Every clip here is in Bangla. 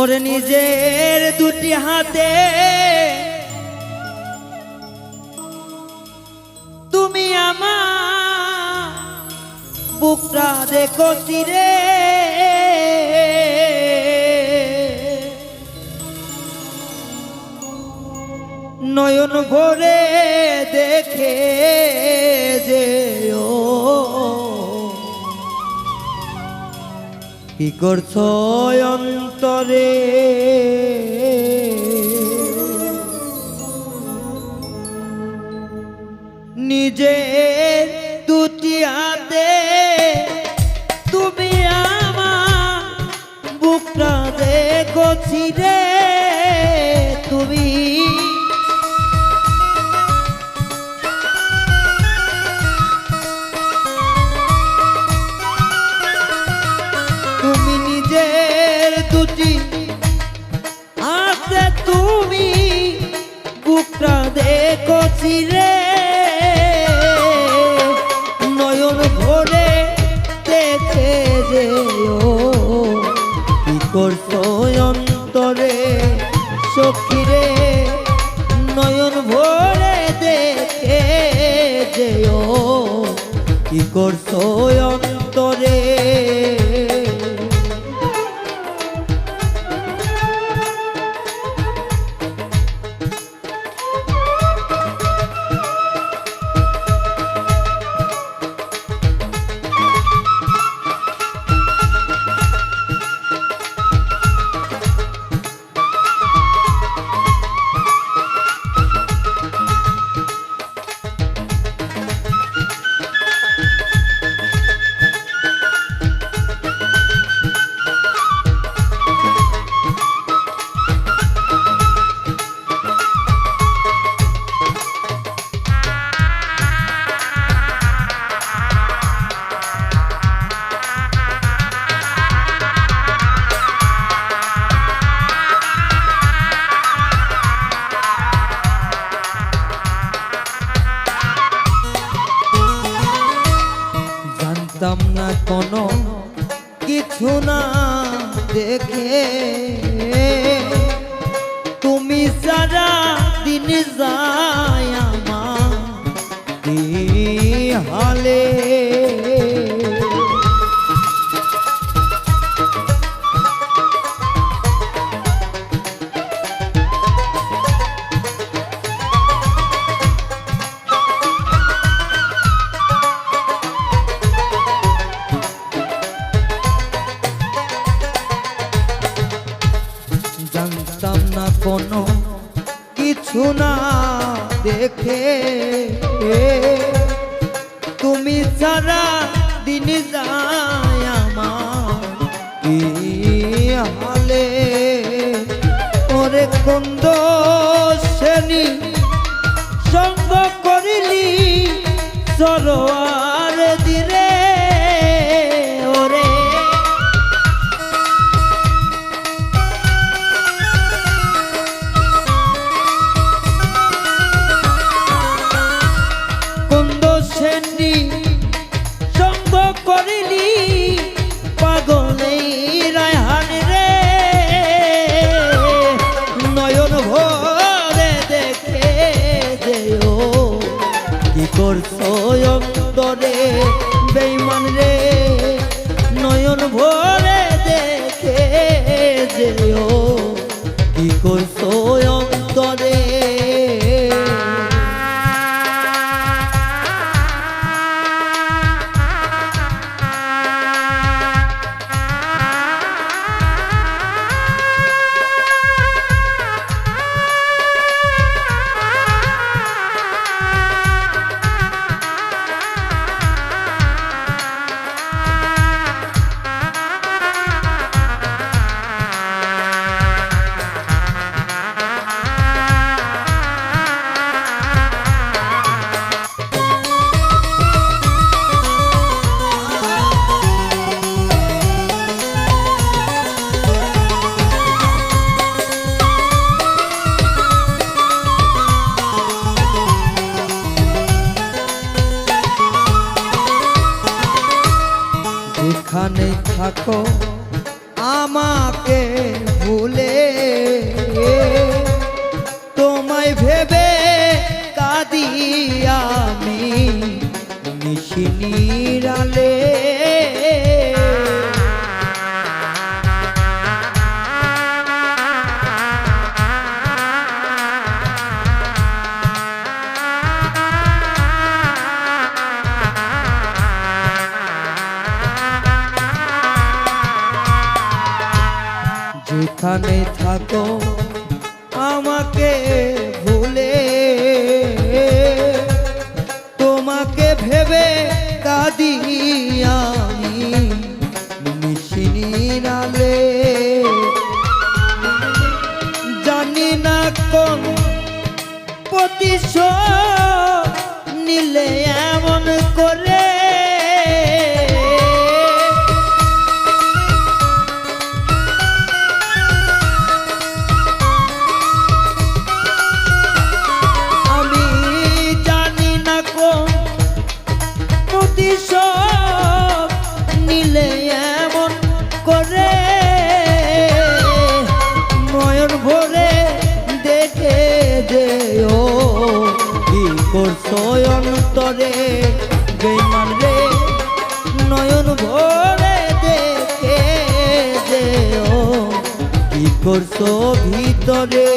ওরে নিজের দুটি হাতে। তুমি আমার বুকটা দেখো তীরে নয়ন ভরে দেখে যে কি করছ অন্তরে? নিজে দুটি হাতে দুটি হাতে তুমি বুকটা দেখো চিরে। নয়ন ভরে দেখে যে কি করছ অন্তরে সখিরে? নয়ন ভরে দেখে যেও। কি করছ অন্তরে কোনো কিছু না দেখে। তুমি সারা দিন যায় আমার হালে কোনো কিছু না দেখে। তুমি সারা দিন যায় আমার হালে ওরে কুন্দ শ্রেণি, সঙ্গ করিলি সরোয়ার এখানে থাকো আমাকে ভুলে তোমায় ভেবে কাঁদি আমি নিশিনিরালে কাঁদি করছ তরে বেমান রে নয়ন ভরে দেখে যেও। কি করছ ভিতরে?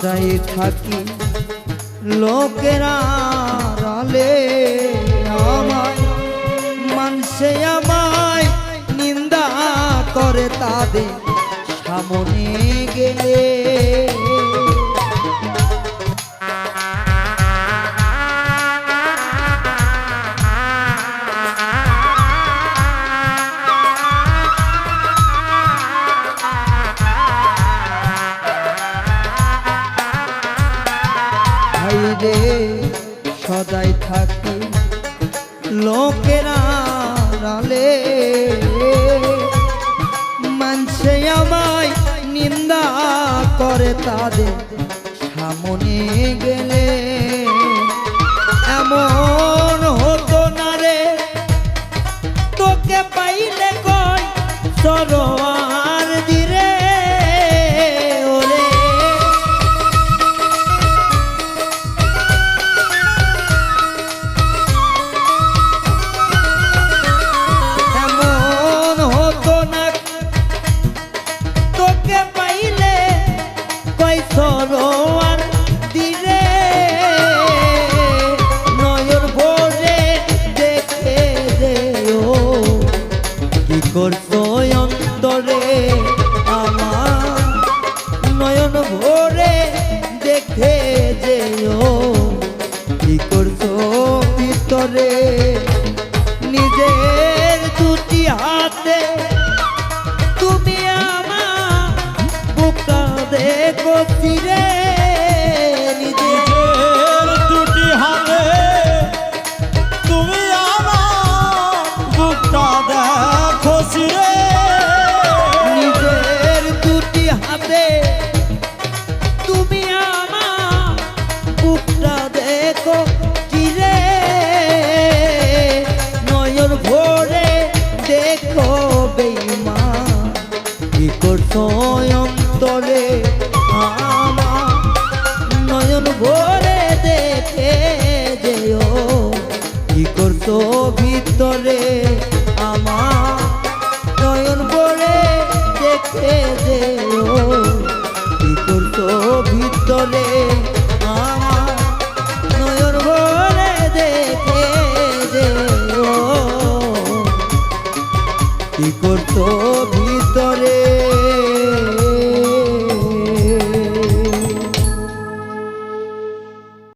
সদাই থাকি লোকেরা রালে আমায় মানসে আমায় নিন্দা করে তাদের সামনে গেলে। ভাইরে সদাই থাকি লোকেরা রালে মানছে আমায় নিন্দা করে তাদের সামনে গেলে। এমন হতো না রে, তোকে পাইলে কয় সরোয়ার নয়ন ভরে দেখে যেও। কি করছ ভিতরে? নিজের দুটি হাতে তুমি আমার বোকা দেখো ফিরে।